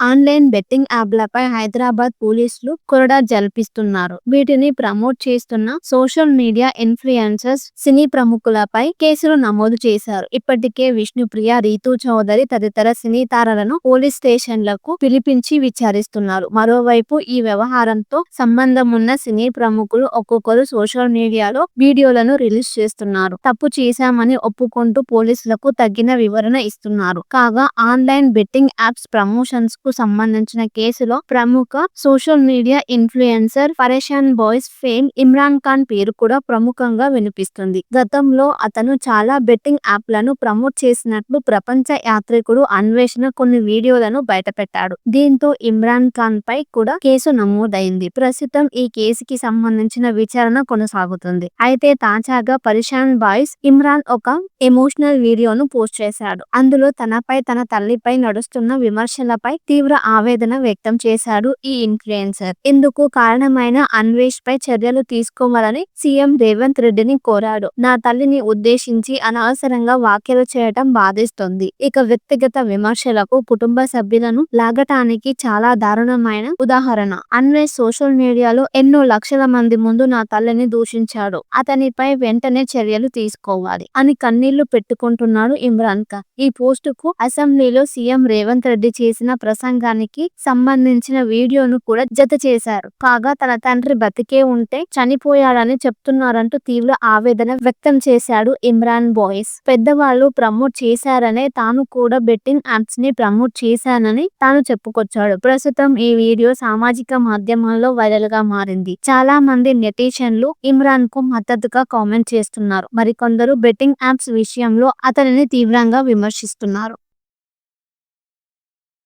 Online betting యాప్లపై Hyderabad పోలీసులు కొరడా జల్పిస్తున్నారు వీటిని ప్రమోట్ చేస్తున్న సోషల్ మీడియా ఇన్ఫ్లుయెన్సర్స్ సినీ ప్రముఖులపై కేసులు నమోదు చేశారు. ఇప్పటికే విష్ణుప్రియ రీతు చౌదరి తదితర సినీ తారలను పోలీస్ స్టేషన్లకు పిలిపించి విచారిస్తున్నారు. మరోవైపు ఈ వ్యవహారంతో సంబంధం ఉన్న సినీ ప్రముఖులు ఒక్కొక్కరు సోషల్ మీడియాలో వీడియోలను రిలీజ్ చేస్తున్నారు. తప్పు చేశామని ఒప్పుకుంటూ పోలీసులకు తగిన వివరణ ఇస్తున్నారు. కాగా ఆన్లైన్ బెట్టింగ్ యాప్స్ ప్రమోషన్స్ కు సంబంధించిన కేసులో ప్రముఖ social media influencer Pareshan boys fame Imran Khan పేరు కూడా ప్రముఖంగా వినిపిస్తుంది. గతంలో అతను చాలా బెట్టింగ్ యాప్లను ప్రమోట్ చేసినట్లు ప్రపంచ యాత్రికుడు అన్వేషణ కొన్ని వీడియోలను బయటపెట్టాడు. దీంతో ఇమ్రాన్ ఖాన్ పై కూడా కేసు నమోదైంది. ప్రస్తుతం ఈ కేసుకి సంబంధించిన విచారణ కొనసాగుతుంది. అయితే తాజాగా పరిషాన్ బాయ్స్ ఇమ్రాన్ ఒక ఎమోషనల్ వీడియోను పోస్ట్ చేశాడు. అందులో తనపై తన తల్లిపై నడుస్తున్న విమర్శలపై తీవ్ర ఆవేదన వ్యక్తం చేశాడు ఈ ఇన్ఫ్లుయెన్సర్ ఇందుకు కారణమైన అన్వేష్ పై చర్యలు తీసుకోవాలని సీఎం రేవంత్ రెడ్డిని కోరాడు. నా తల్లిని ఉద్దేశించి అనవసరంగా వ్యాఖ్యలు చేయటం బాధిస్తుంది. ఇక వ్యక్తిగత విమర్శలకు కుటుంబ సభ్యులను లాగటానికి చాలా దారుణమైన ఉదాహరణ. అన్వేష్ సోషల్ మీడియాలో ఎన్నో లక్షల మంది ముందు నా తల్లిని దూషించాడు. అతనిపై వెంటనే చర్యలు తీసుకోవాలి అని కన్నీళ్ళు పెట్టుకుంటున్నాడు ఇమ్రాన్ ఖాన్. ఈ పోస్టు కు అసెంబ్లీలో సీఎం రేవంత్ రెడ్డి చేసిన ప్రసంగానికి సంబంధించిన వీడియోను కూడా జత చేశారు. కాగా తన తండ్రి బతికే ఉంటే చనిపోయాడని చెప్తున్నారంటూ తీవ్ర ఆవేదన వ్యక్తం చేశాడు ఇమ్రాన్ బాయ్స్. పెద్దవాళ్ళు ప్రమోట్ చేశారనే తాను కూడా బెట్టింగ్ యాప్స్ని ప్రమోట్ చేశానని తాను చెప్పుకొచ్చాడు. ప్రస్తుతం ఈ వీడియో సామాజిక మాధ్యమాల్లో వైరల్గా మారింది. చాలా మంది నెటిషన్లు ఇమ్రాన్కు మద్దతుగా కామెంట్ చేస్తున్నారు. మరికొందరు బెట్టింగ్ యాప్స్ విషయంలో అతనిని తీవ్రంగా విమర్శిస్తున్నారు.